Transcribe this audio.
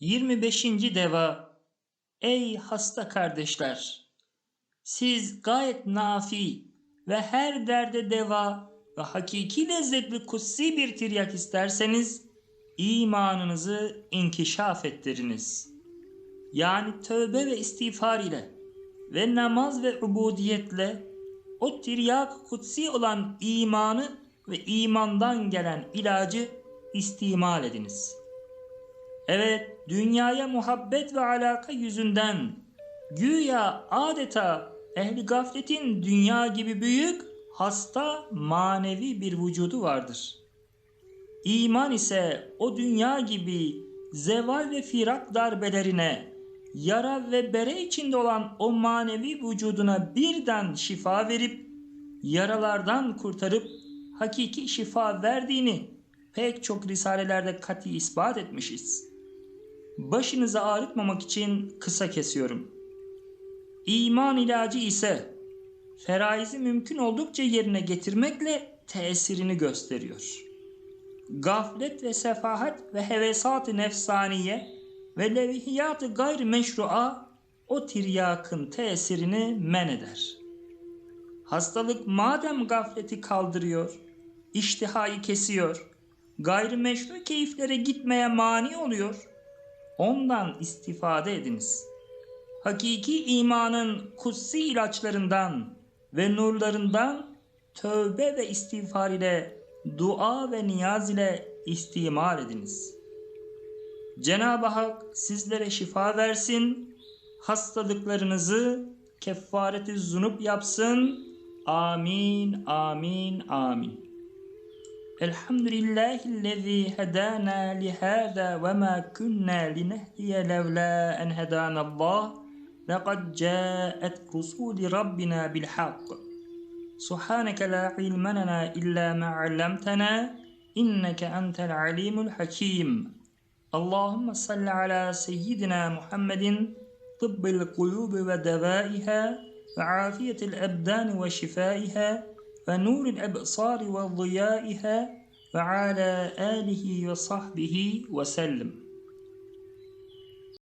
25. deva Ey hasta kardeşler! Siz gayet nafi ve her derde deva ve hakiki lezzetli kutsi bir tiryak isterseniz imanınızı inkişaf ettiriniz. Yani tövbe ve istiğfar ile ve namaz ve ubudiyetle o tiryak kutsi olan imanı ve imandan gelen ilacı istimal ediniz. Evet, dünyaya muhabbet ve alaka yüzünden güya adeta ehli gafletin dünya gibi büyük, hasta, manevi bir vücudu vardır. İman ise o dünya gibi zeval ve firak darbelerine, yara ve bere içinde olan o manevi vücuduna birden şifa verip, yaralardan kurtarıp hakiki şifa verdiğini pek çok risalelerde kati ispat etmişiz. Başınızı ağrıtmamak için kısa kesiyorum. İman ilacı ise feraizi mümkün oldukça yerine getirmekle tesirini gösteriyor. Gaflet ve sefahat ve hevesat-ı nefsaniye ve levhiyat-ı gayr meşru'a o tiryakın tesirini men eder. Hastalık madem gafleti kaldırıyor, iştihayı kesiyor, gayrimeşru keyiflere gitmeye mani oluyor, ondan istifade ediniz. Hakiki imanın kutsi ilaçlarından ve nurlarından tövbe ve istiğfar ile dua ve niyaz ile istimal ediniz. Cenab-ı Hak sizlere şifa versin, hastalıklarınızı kefareti zunup yapsın. Amin, amin, amin. الحمد لله الذي هدانا لهذا وما كنا لنهدي لولا أن هدانا الله. لقد جاءت رسول ربنا بالحق. سبحانك لا علم لنا إلا ما علمتنا إنك أنت العليم الحكيم. اللهم صل على سيدنا محمد طب القلوب ودوائها وعافية الأبدان وشفائها ve şifaiha ve nuril ebsari ve ziyaiha